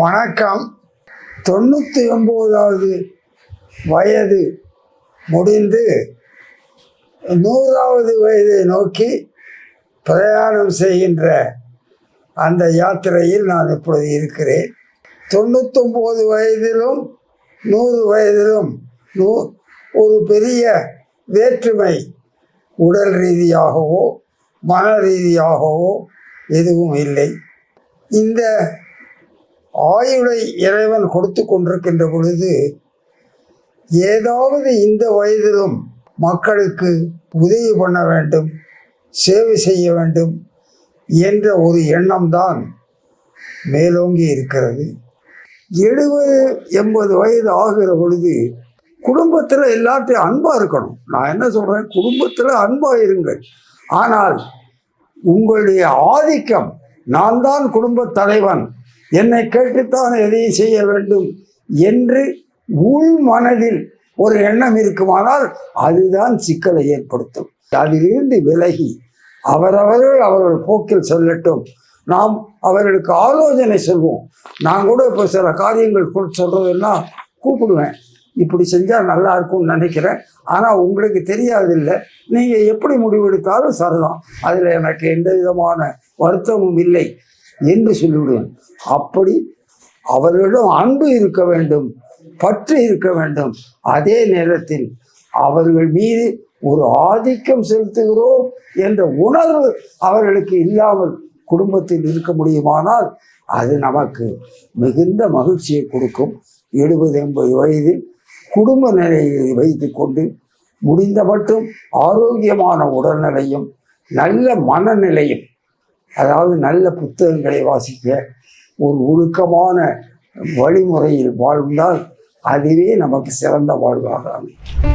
வணக்கம். தொண்ணூற்றி ஒம்போதாவது வயது முடிந்து நூறாவது வயதை நோக்கி பிரயாணம் செய்கின்ற அந்த யாத்திரையில் நான் இப்பொழுது இருக்கிறேன். தொண்ணூத்தொம்பது வயதிலும் நூறு வயதிலும் நூ ஒரு பெரிய வேற்றுமை உடல் ரீதியாகவோ மன ரீதியாகவோ எதுவும் இல்லை. இந்த ஆயுளை இறைவன் கொடுத்து கொண்டிருக்கின்ற பொழுது ஏதாவது இந்த வயதிலும் மக்களுக்கு உதவி பண்ண வேண்டும் சேவை செய்ய வேண்டும் என்ற ஒரு எண்ணம்தான் மேலோங்கி இருக்கிறது. எழுபது எண்பது வயது ஆகிற பொழுது குடும்பத்தில் எல்லாத்தையும் அன்பாக இருக்கணும். நான் என்ன சொல்கிறேன் குடும்பத்தில் அன்பாக இருங்கள். ஆனால் உங்களுடைய ஆதிக்கம் நான் தான் குடும்பத் தலைவன். என்னை கேட்டுத்தான் எதையும் செய்ய வேண்டும் என்று உள் மனதில் ஒரு எண்ணம் இருக்குமானால் அதுதான் சிக்கலை ஏற்படுத்தும். அதிலிருந்து விலகி அவரவர்கள் அவர்கள் போக்கில் சொல்லட்டும். நாம் அவர்களுக்கு ஆலோசனை சொல்வோம். நான் கூட இப்போ சில காரியங்கள் கூட சொல்கிறதுன்னா கூப்பிடுவேன். இப்படி செஞ்சால் நல்லா இருக்கும்னு நினைக்கிறேன். ஆனால் உங்களுக்கு தெரியாதில்லை. நீங்கள் எப்படி முடிவெடுத்தாலும் சரிதான். அதில் எனக்கு எந்த விதமான வருத்தமும் இல்லை. என்று சொல்லிவிடுவேன். அப்படி அவர்களிடம் அன்பு இருக்க வேண்டும் பற்று இருக்க வேண்டும். அதே நேரத்தில் அவர்கள் மீது ஒரு ஆதிக்கம் செலுத்துகிறோம் என்ற உணர்வு அவர்களுக்கு இல்லாமல் குடும்பத்தில் இருக்க முடியுமானால் அது நமக்கு மிகுந்த மகிழ்ச்சியை கொடுக்கும். எழுபது எண்பது வயதில் குடும்ப நிலையை வைத்துக்கொண்டு முடிந்த மட்டும் ஆரோக்கியமான உடல்நிலையும் நல்ல மனநிலையும் அதாவது நல்ல புத்தகங்களை வாசிக்க ஒரு ஒழுக்கமான வழிமுறையில் வாழ்ந்தால் அதுவே நமக்கு சிறந்த வாழ்வாக அமையும்.